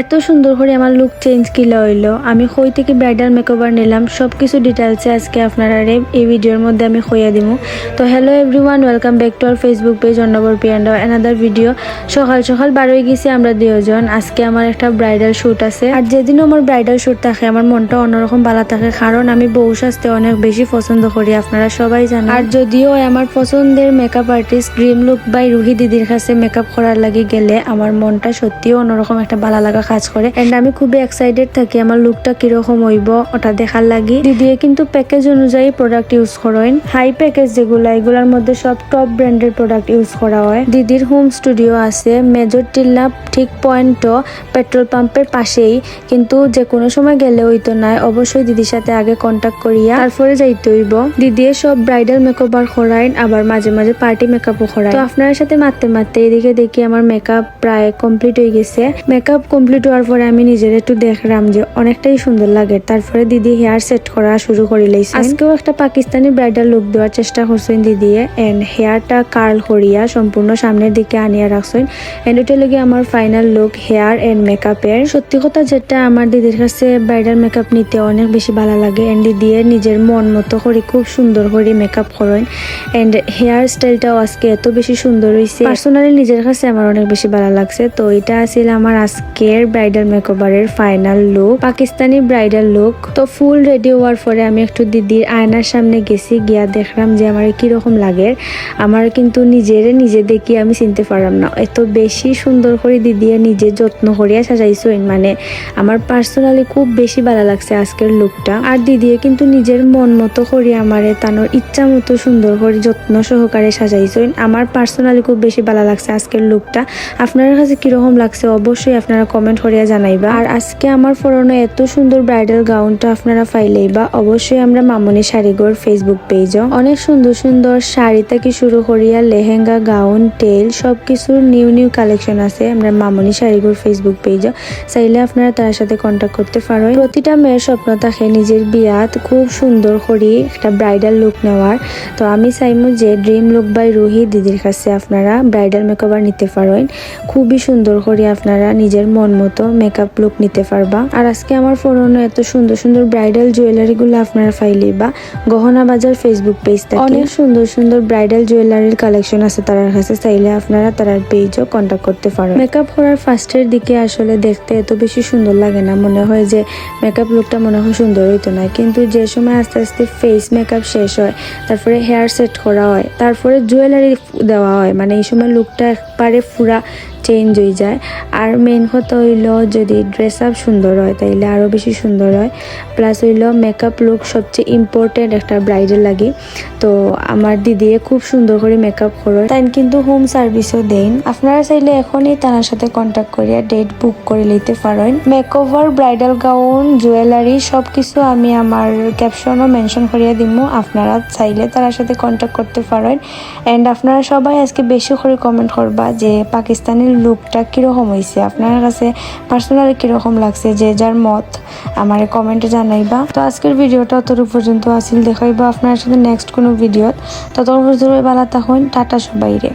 এত সুন্দর করে আমার লুক চেঞ্জ কিলা হইল আমি কই থেকে ব্রাইডাল মেকওভার নিলাম? সব কিছু ডিটেলসে আজকে আপনারা এই ভিডিওর মধ্যে আমি কইয়া দিমু। তো hello everyone welcome back to our Facebook page অন্নবর পিয়ান্ড অ্যানাদার ভিডিও সকাল সকাল বার হয়ে গেছি আমরা দুজন আজকে আমার একটা ব্রাইডাল শ্যুট আছে। আর যেদিনও আমার ব্রাইডাল শ্যুট থাকে, আমার মনটা অন্যরকম ভালো থাকে। কারণ আমি বউ সাজতে অনেক বেশি পছন্দ করি, আপনারা সবাই জানেন। আর যদিও আমার পছন্দের makeup artist dream look by Ruhi দিদির কাছে মেকআপ করার লাগি গেলে, আমার মনটা সত্যিও অন্যরকম একটা ভালো লাগা কাজ করে এন্ড আমি খুবই এক্সাইটেড থাকি আমার লুকটা কীরকম হইব, ওটা দেখার লাগি। দিদিয়ে কিন্তু প্যাকেজ অনুযায়ী প্রোডাক্ট ইউজ করেন হাই প্যাকেজ যেগুলা এগুলার মধ্যে সব টপ ব্র্যান্ডের প্রোডাক্ট ইউজ করা হয়। দিদির হোম স্টুডিও আছে মেজর টিল্লা ঠিক পয়েন্টও পেট্রোল পাম্পের পাশেই। কিন্তু যে কোনো সময় গেলে হইতো না অবশ্যই দিদির সাথে আগে কন্ট্যাক্ট করিয়া তারপরে যাইতে হইব। দিদিয়ে সব ব্রাইডাল মেকআপ আর করাইন আবার মাঝে মাঝে পার্টি মেকআপও করায় তো আপনার সাথে মারতে মারতে এদিকে দেখি আমার মেকআপ প্রায় কমপ্লিট হয়ে গেছে। মেকআপ কমপ্লিট হওয়ার পরে আমি নিজের একটু দেখলাম যে অনেকটাই সুন্দর লাগে। তারপরে দিদি হেয়ার সেট করা শুরু করে লাইছে আজকেও একটা পাকিস্তানি ব্রাইডাল লুক দেওয়ার চেষ্টা করছেন দিদিয়ে এন্ড হেয়ারটা কার্ল করিয়া সম্পূর্ণ সামনের দিকে আনিয়া রাখছেন। এন্ড ওটা লগে আমার ফাইনাল লুক হেয়ার এন্ড মেকআপের সত্যি কথা যেটা আমার দিদির কাছে ব্রাইডাল মেকআপ নিতে অনেক বেশি ভালো লাগে। এন্ড দিদিয়ে নিজের মন মতো করে খুব সুন্দর করে মেকআপ করেন। এন্ড হেয়ার স্টাইলটাও আজকে এত বেশি সুন্দর হয়েছে পার্সোনালি নিজের কাছে আমার অনেক বেশি ভালো লাগছে। তো এটা আছিল আমার আজকের bridal মেকওভারের final look Pakistani bridal look তো ফুল রেডি হওয়ার পরে আমি একটু দিদির আয়নার সামনে গেছি, গিয়া দেখলাম যে আমার কীরকম লাগে। আমার কিন্তু নিজের নিজে দেখি আমি চিনতে পারলাম না। এত বেশি সুন্দর করে দিদিয়া নিজে যত্ন করিয়া সাজাইছো মানে আমার পার্সোনালি খুব বেশি ভালো লাগছে আজকের লুকটা আর দিদিয়ে কিন্তু নিজের মন মতো করে আমারে তানোর ইচ্ছা মতো সুন্দর করে যত্ন সহকারে সাজাইছো আমার পার্সোনালি খুব বেশি ভালো লাগছে আজকের লুকটা আপনার কাছে কীরকম লাগছে অবশ্যই আপনারা কমেন্ট করিয়া জানাইবা। আর আজকে আমার ফোরনে এত সুন্দর ব্রাইডাল গাউনটা আপনারা পাইলেইবা অবশ্যই আমরা মামনি শাড়িগর ফেসবুক পেজও অনেক সুন্দর সুন্দর শাড়ি থেকে শুরু করিয়া লেহেঙ্গা গাউন টেল সব কিছুর নিউ নিউ কালেকশন আছে আমরা মামনি শাড়িগর ফেসবুক পেজও চাইলে আপনারা তার সাথে কন্ট্যাক্ট করতে পারেন প্রতিটা মেয়ের স্বপ্ন থাকে নিজের বিয়াত খুব সুন্দর করি একটা ব্রাইডাল লুক নেওয়ার। তো আমি চাইমু যে ড্রিম লুক বাই রুহি দিদির কাছে আপনারা ব্রাইডাল মেকওভার নিতে পারেন খুবই সুন্দর করে আপনারা নিজের মন মতো মেকআপ লুক নিতে পারবা। আর আজকে আমার ফোরনে এত সুন্দর সুন্দর ব্রাইডাল জুয়েলারি গুলো আপনারা ফাইলে বা গহনা বাজার ফেসবুক পেজ থেকে অনেক সুন্দর সুন্দর ব্রাইডাল জুয়েলারির কালেকশন আছে তার কাছে। চাইলে আপনারা তার পেজও কন্ট্যাক্ট করতে পারেন। মেকআপ করার ফার্স্টের দিকে আসলে দেখতে এত বেশি সুন্দর লাগে না। মনে হয় যে মেকআপ লুকটা মনে হয় সুন্দর হইতো না। কিন্তু যে সময় আস্তে আস্তে ফেস মেকআপ শেষ হয় তারপরে হেয়ার সেট করা হয় তারপরে জুয়েলারি দেওয়া হয় মানে এই সময় লুকটা একবারে পুরা চেঞ্জ হয়ে যায়। আর মেন কথা হইল যদি ড্রেস আপ সুন্দর হয়, তাইলে আরও বেশি সুন্দর হয়। প্লাস হইল মেকআপ লুক সবচেয়ে ইম্পর্টেন্ট একটা ব্রাইডের লাগে। তো আমার দিদিয়ে খুব সুন্দর করে মেকআপ করে। তাই কিন্তু হোম সার্ভিসও দেন। আপনারা চাইলে এখনই তার সাথে কন্ট্যাক্ট করিয়া ডেট বুক করে নিতে পারেন। মেকওভার ব্রাইডাল গাউন জুয়েলারি সব কিছু আমি আমার ক্যাপশনও মেনশন করিয়া দিমু। আপনারা চাইলে তার সাথে কন্ট্যাক্ট করতে পারেন। অ্যান্ড আপনারা সবাই আজকে বেশি করে কমেন্ট করবা যে পাকিস্তানের লুকটা কীরকম হয়েছে আপনার কাছে পার্সোনালি কীরকম লাগছে যে যার মত আমার কমেন্টে জানাইবা। তো আজকের ভিডিওটা অতটুকু পর্যন্ত আসিল। দেখাইবা আপনার সাথে নেক্সট কোনো ভিডিওত। ততক্ষণ ভালো থাকুন। টাটা সবাইরে।